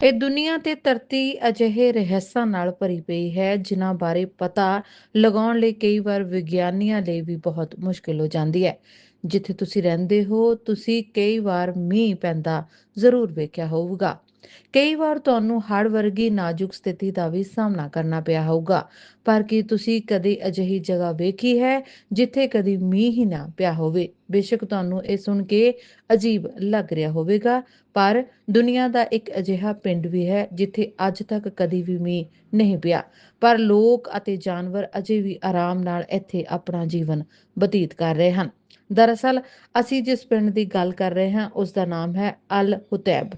ਇਹ ਦੁਨੀਆ ਤੇ ਧਰਤੀ ਅਜਿਹੇ ਰਹੱਸਾਂ ਨਾਲ ਭਰੀ ਪਈ ਹੈ, ਜਿਨ੍ਹਾਂ ਬਾਰੇ ਪਤਾ ਲਗਾਉਣ ਲਈ ਕਈ ਵਾਰ ਵਿਗਿਆਨੀਆਂ ਲਈ ਵੀ ਬਹੁਤ ਮੁਸ਼ਕਿਲ ਹੋ ਜਾਂਦੀ ਹੈ। ਜਿੱਥੇ ਤੁਸੀਂ ਰਹਿੰਦੇ ਹੋ, ਤੁਸੀਂ ਕਈ ਵਾਰ ਮੀਂਹ ਪੈਂਦਾ ਜ਼ਰੂਰ ਵੇਖਿਆ ਹੋਊਗਾ। ਕਈ ਵਾਰ ਤੁਹਾਨੂੰ ਹੜ ਵਰਗੀ ਨਾਜ਼ੁਕ ਸਥਿਤੀ ਦਾ ਵੀ ਸਾਹਮਣਾ ਕਰਨਾ ਪਿਆ ਹੋਊਗਾ। ਪਰ ਕੀ ਤੁਸੀਂ ਕਦੇ ਅਜਿਹੀ ਜਗ੍ਹਾ ਵੇਖੀ ਹੈ ਜਿੱਥੇ ਕਦੀ ਮੀਂਹ ਹੀ ਨਾ ਪਿਆ ਹੋਵੇ? ਬੇਸ਼ੱਕ ਤੁਹਾਨੂੰ ਇਹ ਸੁਣ ਕੇ ਅਜੀਬ ਲੱਗ ਰਿਹਾ ਹੋਵੇਗਾ, ਪਰ ਦੁਨੀਆ ਦਾ ਇੱਕ ਅਜਿਹਾ ਪਿੰਡ ਵੀ ਹੈ ਜਿੱਥੇ ਅੱਜ ਤੱਕ ਕਦੀ ਵੀ ਮੀਂਹ ਨਹੀਂ ਪਿਆ। ਪਰ ਲੋਕ ਅਤੇ ਜਾਨਵਰ ਅਜੇ ਵੀ ਆਰਾਮ ਨਾਲ ਇੱਥੇ ਆਪਣਾ ਜੀਵਨ ਬਤੀਤ ਕਰ ਰਹੇ ਹਨ। ਦਰਅਸਲ, ਅਸੀਂ ਜਿਸ ਪਿੰਡ ਦੀ ਗੱਲ ਕਰ ਰਹੇ ਹਾਂ ਉਸ ਦਾ ਨਾਮ ਹੈ ਅਲ ਹੁਤੈਬ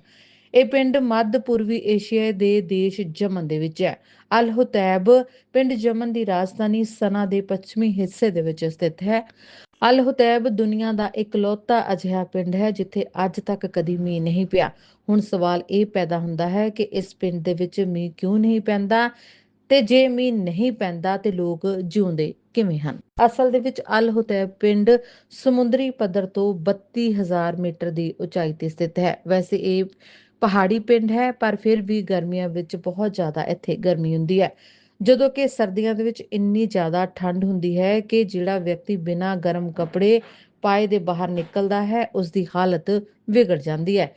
ਇਹ ਪਿੰਡ ਮੱਧ ਪੂਰਬੀ ਏਸ਼ੀਆ ਦੇ ਦੇਸ਼ ਯਮਨ ਦੇ ਵਿੱਚ ਹੈ। ਅਲ ਹੁਤੈਬ ਪਿੰਡ ਯਮਨ ਦੀ ਰਾਜਧਾਨੀ ਸਨਾ ਦੇ ਪੱਛਮੀ ਹਿੱਸੇ ਦੇ ਵਿੱਚ ਸਥਿਤ ਹੈ। ਅਲ ਹੁਤੈਬ ਦੁਨੀਆ ਦਾ ਇਕਲੌਤਾ ਅਜਿਹਾ ਪਿੰਡ ਹੈ ਜਿੱਥੇ ਅੱਜ ਤੱਕ ਕਦੀ ਮੀਂਹ ਨਹੀਂ ਪਿਆ। ਹੁਣ ਸਵਾਲ ਇਹ ਪੈਦਾ ਹੁੰਦਾ ਹੈ ਕਿ ਇਸ ਪਿੰਡ ਦੇ ਵਿੱਚ ਮੀਂਹ ਕਿਉਂ ਨਹੀਂ ਪੈਂਦਾ ਤੇ ਜੇ ਮੀਂਹ ਨਹੀਂ ਪੈਂਦਾ ਤੇ ਲੋਕ ਜਿਉਂਦੇ ਕਿਵੇਂ ਹਨ? ਅਸਲ ਦੇ ਵਿੱਚ ਅਲ ਹੁਤੈਬ ਪਿੰਡ ਸਮੁੰਦਰੀ ਪੱਧਰ ਤੋਂ 32000 ਮੀਟਰ ਦੀ ਉਚਾਈ ਤੇ ਸਥਿਤ ਹੈ। ਵੈਸੇ ਇਹ ਪਹਾੜੀ ਪਿੰਡ ਹੈ, ਪਰ ਫਿਰ ਵੀ ਗਰਮੀਆਂ ਵਿੱਚ ਬਹੁਤ ਜ਼ਿਆਦਾ ਇੱਥੇ ਗਰਮੀ ਹੁੰਦੀ ਹੈ। ਜਦੋਂ ਕਿ ਸਰਦੀਆਂ ਦੇ ਵਿੱਚ ਇੰਨੀ ਜ਼ਿਆਦਾ ਠੰਡ ਹੁੰਦੀ ਹੈ ਕਿ ਜਿਹੜਾ ਵਿਅਕਤੀ ਬਿਨਾਂ ਗਰਮ ਕੱਪੜੇ ਪਾਏ ਦੇ ਬਾਹਰ ਨਿਕਲਦਾ ਹੈ ਉਸ ਦੀ ਹਾਲਤ ਵਿਗੜ ਜਾਂਦੀ ਹੈ।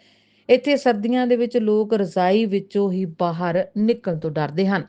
ਇੱਥੇ ਸਰਦੀਆਂ ਦੇ ਵਿੱਚ ਲੋਕ ਰਜ਼ਾਈ ਵਿੱਚੋਂ ਹੀ ਬਾਹਰ ਨਿਕਲਣ ਤੋਂ ਡਰਦੇ ਹਨ।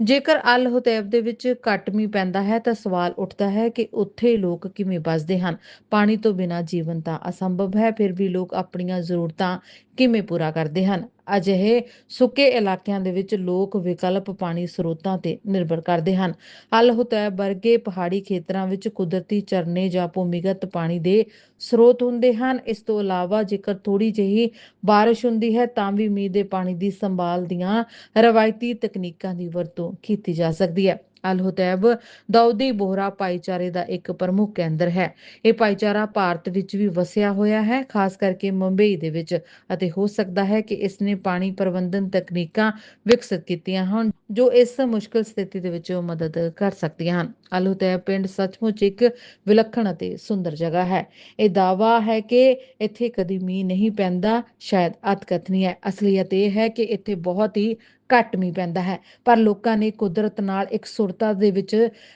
ਜੇਕਰ ਅਲ ਹੁਤੈਬ ਦੇ ਵਿੱਚ ਘੱਟ ਮੀਂਹ ਪੈਂਦਾ ਹੈ, ਤਾਂ ਸਵਾਲ ਉੱਠਦਾ ਹੈ ਕਿ ਉੱਥੇ ਲੋਕ ਕਿਵੇਂ ਬਸਦੇ ਹਨ? ਪਾਣੀ ਤੋਂ ਬਿਨਾਂ ਜੀਵਨ ਤਾਂ ਅਸੰਭਵ ਹੈ, ਫਿਰ ਵੀ ਲੋਕ ਆਪਣੀਆਂ ਜ਼ਰੂਰਤਾਂ ਕਿਵੇਂ ਪੂਰਾ ਕਰਦੇ ਹਨ? ਅਜਿਹੇ ਸੁੱਕੇ ਇਲਾਕਿਆਂ ਦੇ ਵਿੱਚ ਲੋਕ ਵਿਕਲਪ ਪਾਣੀ ਸਰੋਤਾਂ ਤੇ ਨਿਰਭਰ ਕਰਦੇ ਹਨ। ਅਲ ਹੁਤੈਬ ਵਰਗੇ ਪਹਾੜੀ ਖੇਤਰਾਂ ਵਿੱਚ ਕੁਦਰਤੀ ਝਰਨੇ ਜਾਂ ਭੂਮੀਗਤ ਪਾਣੀ ਦੇ ਸਰੋਤ ਹੁੰਦੇ ਹਨ। ਇਸ ਤੋਂ ਇਲਾਵਾ ਜੇਕਰ ਥੋੜੀ ਜਿਹੀ ਬਾਰਿਸ਼ ਹੁੰਦੀ ਹੈ ਤਾਂ ਵੀ ਮੀਂਹ ਦੇ ਪਾਣੀ ਦੀ ਸੰਭਾਲ ਦੀਆਂ ਰਵਾਇਤੀ ਤਕਨੀਕਾਂ ਦੀ ਵਰਤੋਂ ਕੀਤੀ ਜਾ ਸਕਦੀ ਹੈ। ਅਲ ਹੁਤੈਬ ਦਾਊਦੀ ਬੋਹਰਾ ਭਾਈਚਾਰੇ ਦਾ ਇੱਕ ਪ੍ਰਮੁੱਖ ਕੇਂਦਰ ਹੈ। ਇਹ ਭਾਈਚਾਰਾ ਭਾਰਤ ਵਿੱਚ ਵੀ ਵਸਿਆ ਹੋਇਆ ਹੈ, ਖਾਸ ਕਰਕੇ ਮੁੰਬਈ ਦੇ ਵਿੱਚ। ਅਤੇ ਹੋ ਸਕਦਾ ਹੈ ਕਿ ਇਸ ਨੇ ਪਾਣੀ ਪ੍ਰਬੰਧਨ ਤਕਨੀਕਾਂ ਵਿਕਸਿਤ ਕੀਤੀਆਂ ਹਨ ਜੋ ਇਸ ਮੁਸ਼ਕਲ ਸਥਿਤੀ ਦੇ ਵਿੱਚ ਮਦਦ ਕਰ ਸਕਦੀਆਂ ਹਨ। ਆਲੂ ਹੁਤੈਬ ਪਿੰਡ ਸੱਚਮੁੱਚ ਇੱਕ ਵਿਲੱਖਣ ਅਤੇ ਸੁੰਦਰ ਜਗ੍ਹਾ ਹੈ। ਇਹ ਦਾਵਾ ਹੈ ਕਿ ਇੱਥੇ ਕਦੀ ਮੀਂਹ ਨਹੀਂ ਪੈਂਦਾ, ਸ਼ਾਇਦ ਅਤਕਥਨੀ ਹੈ। ਅਸਲੀਅਤ ਇਹ ਹੈ ਕਿ ਇੱਥੇ ਬਹੁਤ ਹੀ ਘੱਟ ਮੀਂਹ ਪੈਂਦਾ ਹੈ, ਪਰ ਲੋਕਾਂ ਨੇ ਕੁਦਰਤ ਨਾਲ ਇੱਕ ਸੁਰਤਾ ਦੇ ਵਿੱਚ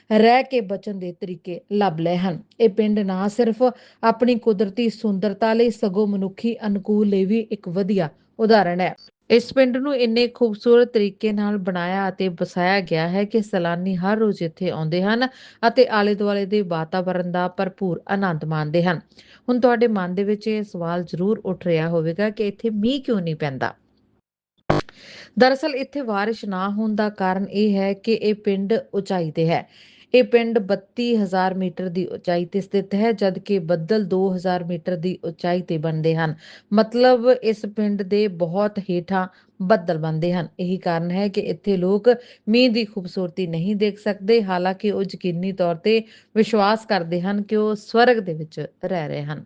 ਰਹਿ ਕੇ ਬਚਣ ਦੇ ਤਰੀਕੇ ਲੱਭ ਲਏ ਹਨ। ਇਹ ਪਿੰਡ ਨਾ ਸਿਰਫ ਆਪਣੀ ਕੁਦਰਤੀ ਸੁੰਦਰਤਾ ਲਈ ਸਗੋਂ ਮਨੁੱਖੀ ਅਨੁਕੂਲ ਲਈ ਵੀ ਇੱਕ ਵਧੀਆ ਉਦਾਹਰਣ ਹੈ। ਇਸ ਪਿੰਡ ਨੂੰ ਇੰਨੇ ਖੂਬਸੂਰਤ ਤਰੀਕੇ ਨਾਲ ਬਣਾਇਆ ਅਤੇ ਵਸਾਇਆ ਗਿਆ ਹੈ ਕਿ ਸੈਲਾਨੀ ਹਰ ਰੋਜ਼ ਇੱਥੇ ਆਉਂਦੇ ਹਨ ਅਤੇ ਆਲੇ ਦੁਆਲੇ ਦੇ ਵਾਤਾਵਰਣ ਦਾ ਭਰਪੂਰ ਆਨੰਦ ਮਾਣਦੇ ਹਨ। ਹੁਣ ਤੁਹਾਡੇ ਮਨ ਦੇ ਵਿੱਚ ਇਹ ਸਵਾਲ ਜ਼ਰੂਰ ਉੱਠ ਰਿਹਾ ਹੋਵੇਗਾ ਕਿ ਇੱਥੇ ਮੀਂਹ ਕਿਉਂ ਨਹੀਂ ਪੈਂਦਾ? ਦਰਅਸਲ, ਇੱਥੇ ਬਾਰਿਸ਼ ਨਾ ਹੋਣ ਦਾ ਕਾਰਨ ਇਹ ਹੈ ਕਿ ਇਹ ਪਿੰਡ ਉਚਾਈ ਤੇ ਹੈ। ਇਹ ਪਿੰਡ 32000 ਮੀਟਰ ਦੀ ਉਚਾਈ ਤੇ ਸਥਿਤ ਹੈ, ਜਦਕਿ ਬੱਦਲ 2000 ਮੀਟਰ ਦੀ ਉਚਾਈ ਤੇ ਬਣਦੇ ਹਨ। ਮਤਲਬ ਇਸ ਪਿੰਡ ਦੇ ਬਹੁਤ ਹੇਠਾਂ ਬੱਦਲ ਬਣਦੇ ਹਨ। ਇਹੀ ਕਾਰਨ ਹੈ ਕਿ ਇੱਥੇ ਲੋਕ ਮੀਂਹ ਦੀ ਖੂਬਸੂਰਤੀ ਨਹੀਂ ਦੇਖ ਸਕਦੇ। ਹਾਲਾਂਕਿ ਉਹ ਯਕੀਨੀ ਤੌਰ ਤੇ ਵਿਸ਼ਵਾਸ ਕਰਦੇ ਹਨ ਕਿ ਉਹ ਸਵਰਗ ਦੇ ਵਿੱਚ ਰਹਿ ਰਹੇ ਹਨ।